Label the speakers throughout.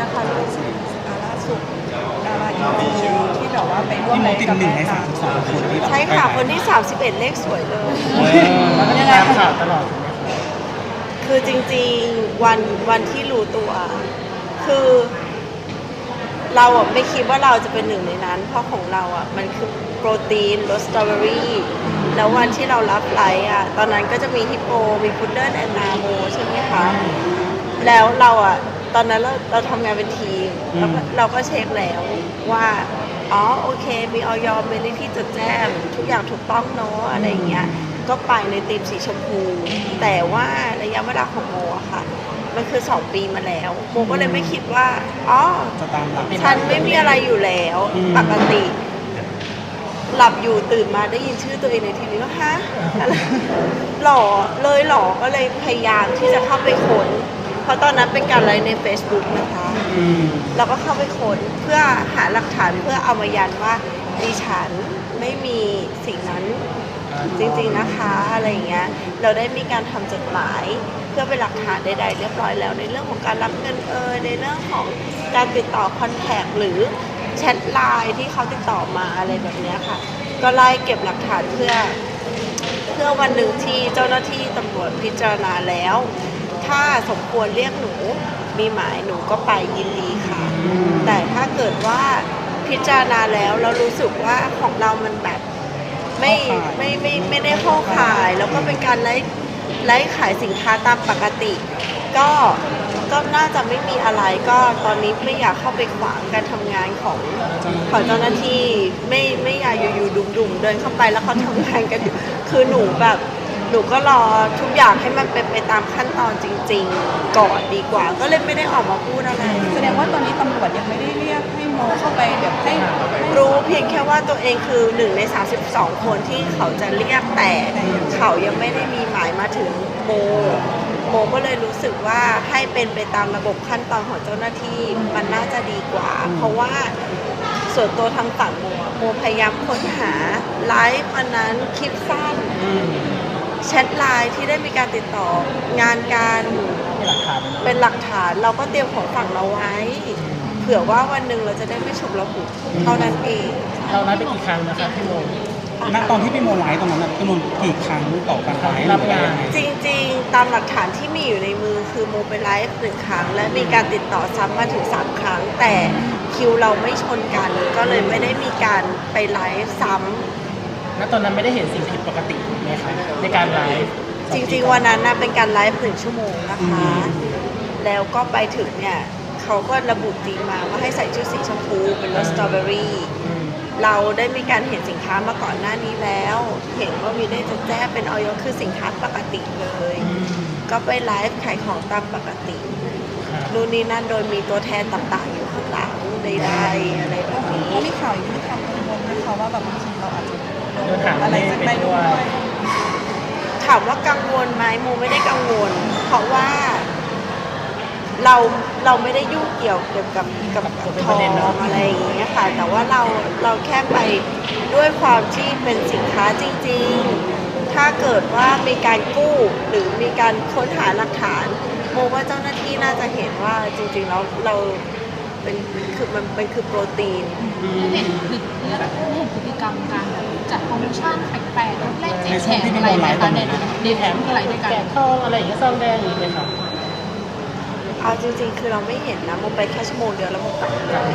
Speaker 1: นะคะรู้
Speaker 2: สึก
Speaker 3: าล่าสุดดาราอินที่แบบว่าไปร่วมพี่รายการหนึ่งในสาม
Speaker 2: คนใช่ค่ะคนท
Speaker 1: ี่ 31 เลขสวยเลย
Speaker 4: แล้วก็ตามข่าวตลอด
Speaker 1: คือจริงๆวันวันที่รู้ตัว คือเราไม่คิดว่าเราจะเป็นหนึ่งในนั้น เพราะของเราอะมันคือโปรตีนรสสตรอเบอรี่แล้ววันที่เรารับไลท์อะตอนนั้นก็จะมีฮิปโปมีพุดเดิ้ลแอนนาโมใช่ไหมคะ แล้วเราอะ ตอนนั้นเราเราทำงานเป็นทีมแล้วก็เราก็เช็คแล้วว่า อ๋อโอเค มีออยมีเลขที่จดแจ้งทุกอย่างถูกต้องเนาะอะไรอย่างเงี้ย ก็ไปในธีมสีชมพู แต่ว่าระยะเวลาของโมอะค่ะ มันคือสองปีมาแล้ว โมก็เลยไม่คิดว่า อ๋อ
Speaker 4: จะตามหลัก
Speaker 1: ฉันไม่มีอะไรอยู่แล้ว
Speaker 4: อืม
Speaker 1: ปกติ หลับอยู่ตื่นมาได้ยินชื่อตัวเองในทีวีว่าฮะอะไรหล่อเลยหล่อก็เลยพยายามที่จะเข้าไปค้น เพราะตอนนั้นเป็นการไลฟ์ใน Facebook นะคะ
Speaker 4: อืม
Speaker 1: เราก็เข้าไปค้นเพื่อหาหลักฐานเพื่อเอามายันว่าดิฉันไม่มีสิ่งนั้นจริงๆนะคะอะไรอย่างเงี้ยเราได้มีการทำจดหมาย เพื่อเป็นหลักฐานใดๆเรียบร้อยแล้ว ในเรื่องของการรับเงินเอยในเรื่องของการติดต่อคอนแทคหรือแชทไลน์ที่เขาติดต่อมาอะไรแบบเนี้ยค่ะ ก็ไล่เก็บหลักฐานเพื่อ เพื่อวันหนึ่งที่เจ้าหน้าที่ตำรวจพิจารณาแล้ว ถ้าสมควรเรียกหนูมีหมายหนูก็ไปยินดีค่ะ แต่ถ้าเกิดว่าพิจารณาแล้วเรารู้สึกว่าของเรามันแบบไม่ไม่ไม่ไม่ได้เข้าขาย แล้วก็เป็นการไล่ไล่ขายสินค้าตามปกติ ก็ก็น่าจะไม่มีอะไรก็ตอนนี้ไม่อยากเข้าไปขวางการทำงานของของเจ้าหน้าที่ไม่ไม่อยากอยู่ๆดุ่มๆเดินเข้าไปแล้วเขาทำงานกันอยู่คือหนูแบบ หนูก็รอทุกอย่างให้มันเป็นไปตามขั้นตอนจริง ๆ ก่อนดีกว่า ก็เลยไม่ได้ออกมาพูดอะไร
Speaker 3: แสดงว่าตอนนี้ตำรวจยังไม่ได้เรียกให้โมเข้าไปแบบให้
Speaker 1: รู้เพียงแค่ว่าตัวเองคือหนึ่งใน 32 คนที่เขาจะเรียกแต่เขายังไม่ได้มีหมายมาถึงโมโมก็เลยรู้สึกว่าให้เป็นไปตามระบบขั้นตอนของเจ้าหน้าที่มันน่าจะดีกว่า เพราะว่าส่วนตัวทางฝั่งโมโมพยายามค้นหาไลฟ์อันนั้นคลิปสั้น แชทไลน์ที่ได้มีการติดต่องานการ
Speaker 4: มีหลักฐานไหม
Speaker 1: เป็นหลักฐานเราก็เตรียมของฝั่งเราไว้ เผื่อว่าวันหนึ่งเราจะได้ไม่ฉุกระหุกเท่านั้นเอง
Speaker 4: เราไลฟ์ไปกี่ครั้งนะคะพี่โม
Speaker 2: ณตอนที่พี่โมไลฟ์ตรงนั้นน่ะพี่โมกี่ครั้งต่อการไลฟ์
Speaker 4: รับงาน
Speaker 1: จริงๆ ตามหลักฐานที่มีอยู่ในมือคือโมไปไลฟ์หนึ่งครั้ง และมีการติดต่อซ้ำมาถึงสามครั้ง แต่คิวเราไม่ชนกันก็เลยไม่ได้มีการไปไลฟ์ซ้ำ
Speaker 4: ณตอนนั้นไม่ได้เห็นสิ่งผิดปกติไหมคะในการไลฟ์
Speaker 1: จริง ๆ วันนั้นนะเป็นการไลฟ์หนึ่งชั่วโมงนะคะ แล้วก็ไปถึงเนี่ยเขาก็ระบุตีมมาว่าให้ใส่ชุดสีชมพูเป็นรสสตรอเบอรี่
Speaker 4: อืม
Speaker 1: เราได้มีการเห็นสินค้ามาก่อนหน้านี้แล้ว เห็นว่ามีได้จะแจ้งเป็นออยคือสินค้าปกติเลย
Speaker 4: อืม
Speaker 1: ก็ไปไลฟ์ขายของตามปกติ
Speaker 4: ครับ
Speaker 1: นู่นนี่นั่นโดยมีตัวแทนต่างๆอยู่ข้างหลังใดๆอะไรแบบนี้
Speaker 3: เขามีข่าวอย่างนี้มีความกังวลนะคะว่าแบบบางทีเราอาจจะ
Speaker 4: โดนหา
Speaker 3: อะไร
Speaker 4: เลข
Speaker 3: สัก
Speaker 4: ไป
Speaker 3: ไป
Speaker 4: ด้
Speaker 3: ด้
Speaker 4: ว
Speaker 3: วยย
Speaker 1: ถามว่ากังวลไหมโมไม่ได้กังวล เพราะว่า เราเราไม่ได้ยุ่งเกี่ยวเกี่ยวกับกับทองอะไรอย่างเงี้ยค่ะ แต่ว่าเราเราแค่ไปด้วยความที่เป็นสินค้าจริง ๆ ถ้าเกิดว่ามีการกู้หรือมีการค้นหาหลักฐานโมว่าเจ้าหน้าที่น่าจะเห็นว่าจริงๆแล้วเราเป็นคือมันมันคือโปรตีน
Speaker 5: เห็นพฤติเห็นพฤติกรรมการแบบ จัดโปรโมชั่นแปลกๆลดแลกแจกแถมอะไรไหมคะในในแถมอะไรด้วยกัน
Speaker 4: แกะทองอะไรอย่างเงี้ยซองแดงอย่างเงี้ยค่ะ
Speaker 1: เอาจริงๆ คือเราไม่เห็นนะโมไปแค่ชั่วโมงเดียวแล้วโมกลับเลย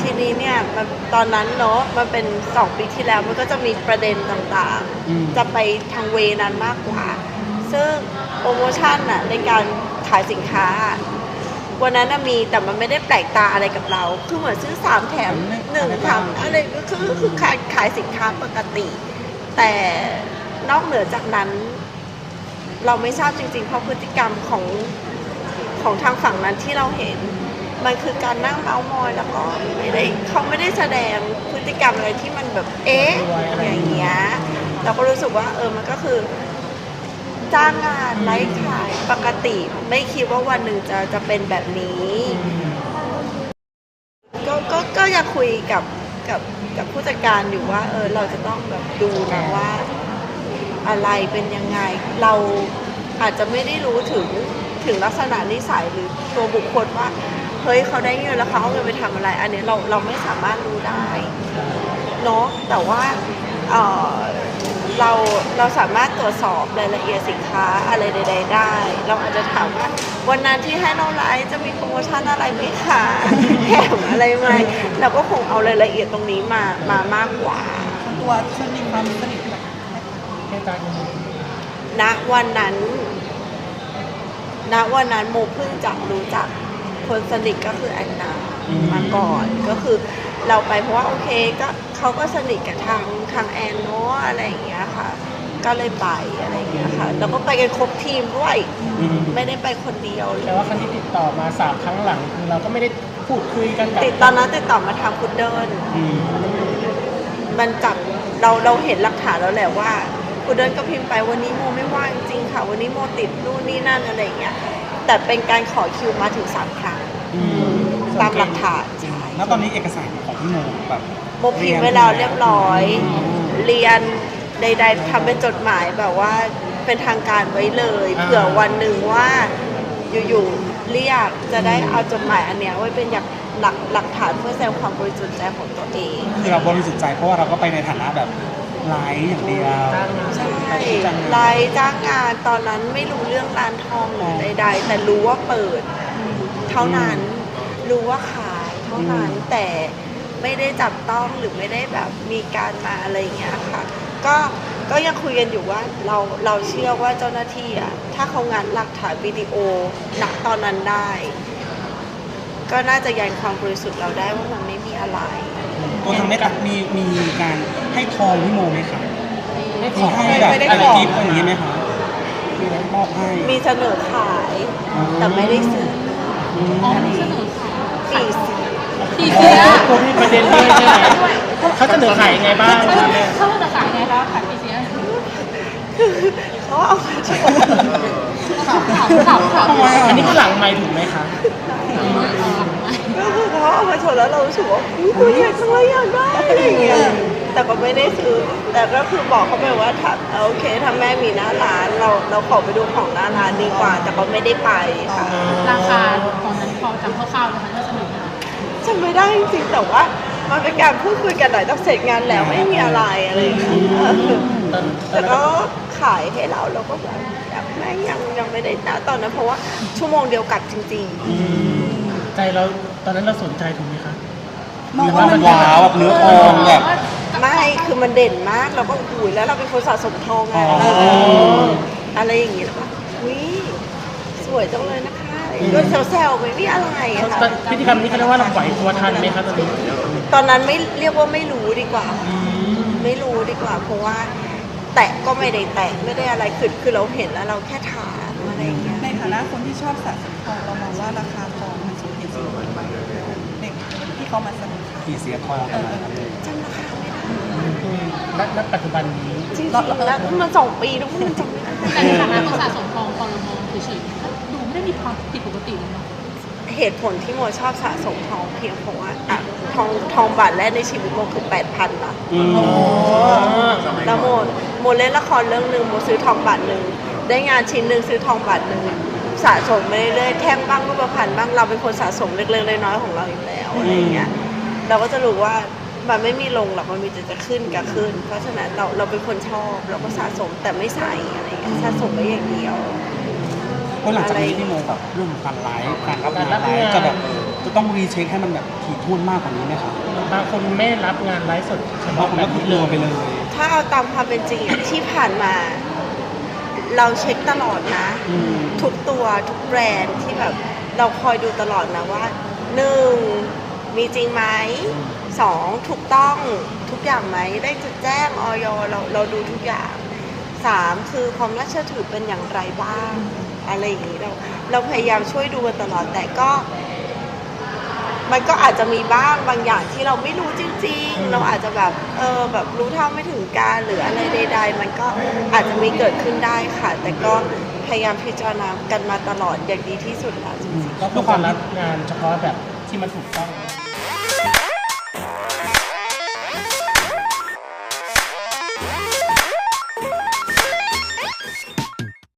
Speaker 1: ทีนี้เนี่ยมันตอนนั้นเนาะมันเป็นสองปีที่แล้วมันก็จะมีประเด็นต่าง
Speaker 2: อืม
Speaker 1: ๆจะไปทางเวนั้นมากกว่า ซึ่งโปรโมชั่นน่ะในการขายสินค้า วันนั้นน่ะมีแต่มันไม่ได้แปลกตาอะไรกับเรา คือเหมือนซื้อสามแถมหนึ่งแถมอะไรก็คือคือขายขายสินค้าปกติ แต่นอกเหนือจากนั้น เราไม่ทราบจริงๆ เพราะพฤติกรรมของของทางฝั่งนั้นที่เราเห็น มันคือการนั่งเมาส์มอยแล้วก็ไม่ได้เขาไม่ได้แสดงพฤติกรรมอะไรที่มันแบบเอ๊ะอย่างเงี้ยเราก็รู้สึกว่าเออมันก็คือ จ้างงานไลฟ์ขายปกติ ไม่คิดว่าวันหนึ่งจะจะเป็นแบบนี้ก็ก็ก็ยากคุยกับกับกับผู้จัดการอยู่ว่า เออเราจะต้องแบบดูนะว่า อะไรเป็นยังไง เราอาจจะไม่ได้รู้ถึงถึงลักษณะนิสัยหรือตัวบุคคลว่า เฮ้ยเขาได้เงินแล้วเขาเอาเงินไปทำอะไร อันนี้เราเราไม่สามารถรู้ได้เนาะแต่ว่าเอ่อ เราเราสามารถตรวจสอบรายละเอียดสินค้าอะไรใด ๆ ได้ เราอาจจะถามว่าวันนั้นที่ให้น้องไลฟ์จะมีโปรโมชั่นอะไรไหมคะแถมอะไรไหมเราก็คงเอารายละเอียดตรงนี้มามามากกว่า
Speaker 3: ตัวสนิทความสนิทแบบ
Speaker 4: แค่ตากัน
Speaker 1: ณวันนั้นณวันนั้นโมเพิ่งจะรู้จักคนสนิทก็คือแอนนา มาก่อนก็คือเราไปเพราะว่าโอเคก็เขาก็สนิทกับทางทางแอนเนาะอะไรอย่างเงี้ยค่ะ ก็เลยไปอะไรอย่างเงี้ยค่ะ แล้วก็ไปกันครบทีมด้วย
Speaker 2: อืม
Speaker 1: ไม่ได้ไปคนเดียวเล
Speaker 4: แต่
Speaker 1: ย
Speaker 4: ว่าครั้งที่ติดต่อมาสามครั้งหลังคือเราก็ไม่ได้พูดคุยกันกับ
Speaker 1: ติดตอนนั้นติดต่อมาทางพุดเดิล
Speaker 2: อืม
Speaker 1: มันจับเราเราเห็นหลักฐานแล้วแหละว่าพุดเดิลก็พิมพ์ไปวันนี้โมไม่ว่างจริงค่ะ วันนี้โมติดนู่นนี่นั่นอะไรอย่างเงี้ยแต่เป็นการขอคิวมาถึงสามครั้ง
Speaker 2: อืม
Speaker 1: ตามหลักฐานใช่
Speaker 2: แล้วตอนนี้เอกสารของพี่โมแบบ
Speaker 1: โมพิมพ์ไว้แล้วเรียบร้อย เรียนใดๆทำเป็นจดหมายแบบว่าเป็นทางการไว้เลยเผื่อวันหนึ่งว่าอยู่ๆเรียกจะได้เอาจดหมายอันเนี้ยไว้เป็นอย่างหลักหลักฐานเพื่อแสดงความบริสุทธิ์ใจของตัวเอง
Speaker 2: คือเราบริสุทธิ์ใจเพราะว่าเราก็ไปในฐานะแบบไลฟ์อย่างเดียว
Speaker 4: จ้างงาน
Speaker 1: ใช่
Speaker 2: จ้างงาน
Speaker 1: ไลฟ์จ้างงานตอนนั้นไม่รู้เรื่องร้านทองหรือใดๆแต่รู้ว่าเปิด เท่านั้น รู้ว่าขายเท่านั้นแต่ไม่ได้จับต้องหรือไม่ได้แบบมีการมาอะไรอย่างเงี้ยค่ะ ก็ก็ยังคุยกันอยู่ว่าเราเราเชื่อว่าเจ้าหน้าที่อะถ้าเขางานหลักฐานวิดีโอณตอนนั้นได้ ก็น่าจะยันความบริสุทธิ์เราได้ว่ามันไม่มีอะไร
Speaker 2: ตัวทางแม่ตักมีมีการให้ทองพี่โมไหมคะ
Speaker 4: ไม่
Speaker 2: มี
Speaker 4: ขอ
Speaker 2: ให้แบบอะไรกิฟต์อะไรอย่างงี้ไหมคะมีอะไรมอบให้
Speaker 1: มีเสนอขายแต่ไม่ได้ซื้อ
Speaker 2: อืม
Speaker 5: อ๋อมีเสนอขาย
Speaker 1: ปีเสีย
Speaker 5: ผีเสื้อ
Speaker 4: ตัวมีประเด็นด้วยใช่ไหมเขาเสนอขายยังไงบ้าง
Speaker 5: เขาเขาจะขายไงคะขายผีเสื้อ
Speaker 1: เขาเอามาโชว์
Speaker 5: ขำขำขำขำ
Speaker 2: ทำไมอะ
Speaker 4: อันนี้คือหลังไม่ถูกไหมคะ
Speaker 1: ก็คือเขาเอามาโชว์แล้วเรารู้สึกว่าอุ๊ยตัวใหญ่จังเลยอยากได้อะไรอย่างเงี้ยแต่ก็ไม่ได้ซื้อ แต่ก็คือบอกเขาไปว่าถ้าโอเคถ้าแม่มีหน้าร้าน เราเราขอไปดูของหน้าร้านดีกว่า แต่ก็ไม่ได้ไปค่ะ
Speaker 5: ราคาตอนนั้นพอจำคร่าวๆนะคะ น่าสนุกนะคะ
Speaker 1: จำไม่ได้จริงๆแต่ว่า มันเป็นการพูดคุยกันหน่อยต้องเสร็จงานแล้วไม่มีอะไรอะไรอย่างเงี้ย
Speaker 4: ตอนตอ
Speaker 1: แต่
Speaker 4: นนั้น
Speaker 1: ก็ขายให้เราเราก็แบบยังไม่ยังยังไม่ได้นะตอนนั้นเพราะว่าชั่วโมงเดียวกลับจริง
Speaker 4: อืมใจเราตอนนั้นเราสนใจถูกไหมคะ
Speaker 3: มองว่ามัน
Speaker 2: ว้าวแบบเนื้อทองแบบ
Speaker 1: ๆ ไม่คือมันเด่นมากเราก็อุ้ยแล้วเราเป็นคนสะสมทองไง
Speaker 2: อ๋อ
Speaker 1: เอออะไรอย่างงี้แล้วก็อุ้ยสวยจังเลยนะ คะก็แซวๆไม่มีอะไรอะค่ะ
Speaker 4: พฤติกรรมนี้เขาเรียกว่าเราไหวตัวทันไหมคะตอนนี้
Speaker 1: ตอนนั้นไม่เรียกว่าไม่รู้ดีกว่า ไม่รู้ดีกว่า เพราะว่า แตะก็ไม่ได้แตะไม่ได้อะไรคือคือเราเห็นแล้วเราแค่ถามอะไรอย่างเงี้ย
Speaker 3: ในฐานะคนที่ชอบสะสมทองเรามองว่าราคาทองมันสมเหตุสมผลไหมเด็กที่เขามาเสนอขาย
Speaker 2: ผีเสียทองประมาณนั้นเลย
Speaker 1: จำราคาไม่ได้
Speaker 4: ณณปัจจุบันนี้
Speaker 1: จริงๆแล้วมันสองปีแล้วมันจำไม่ได้
Speaker 5: แต่ในฐานะคนสะสมทองพอเรามองเฉยๆก็ดูไม่ได้มีความผิดปกติเลยเนาะ
Speaker 1: เหตุผลที่โมชอบสะสมทองเพียงเพราะว่าอะทองทองบาทแรกในชีวิตโมคือแปดพันนะ
Speaker 2: อืม
Speaker 1: แล้วโมโมเล่นละครเรื่องหนึ่งโมซื้อทองบาทหนึ่งได้งานชิ้นหนึ่งซื้อทองบาทหนึ่งสะสมไปเรื่อยๆแท่งบ้างรูปพรรณบ้างเราเป็นคนสะสมเล็กๆน้อยๆของเราอยู่แล้วอะไรอย่างเงี้ยเราก็จะรู้ว่ามันไม่มีลงหรอกมันมีแต่จะขึ้นกับขึ้น เพราะฉะนั้นเราเราเป็นคนชอบเราก็สะสมแต่ไม่ใส่อะไรอย่างเงี้ยสะสมไว้อย่างเดียว
Speaker 2: เพราะหลังจากนี้พี่โมแบบเรื่องของการไลฟ์การรับงานไลฟ์จะแบบจะต้องรีเช็คให้มันแบบถี่ถ้วนมากกว่านี้ไหมครับ
Speaker 4: บางคนไม่รับงานไลฟ์สดเฉ
Speaker 2: บาง
Speaker 4: พาะ
Speaker 2: คน
Speaker 4: แบ
Speaker 2: ก็
Speaker 4: บ
Speaker 2: คือ
Speaker 4: นี้
Speaker 2: เล
Speaker 4: เลย
Speaker 2: ไปเลย
Speaker 1: ถ้าเอาตามความเป็นจริงอะที่ผ่านมา เราเช็คตลอดนะ
Speaker 2: อืม
Speaker 1: ทุกตัวทุกแบรนด์ที่แบบเราคอยดูตลอดนะว่าหนึ่งมีจริงไหมสองถูกต้องทุกอย่างไหมได้จดแจ้งออยเราเราดูทุกอย่างสามคือความน่าเชื่อถือเป็นอย่างไรบ้าง อะไรอย่างนี้เราเราพยายามช่วยดูกันตลอดแต่ก็ มันก็อาจจะมีบ้างบางอย่างที่เราไม่รู้จริง ๆ เราอาจจะแบบเออแบบรู้เท่าไม่ถึงการหรืออะไรใด ๆ มันก็อาจจะมีเกิดขึ้นได้ค่ะ แต่ก็พยายามพิจารณากันมาตลอดอย่างดีที่สุดแล้วจริงๆ
Speaker 4: ก็คือการรับงานเฉพาะแบบที่มันถูกต้อง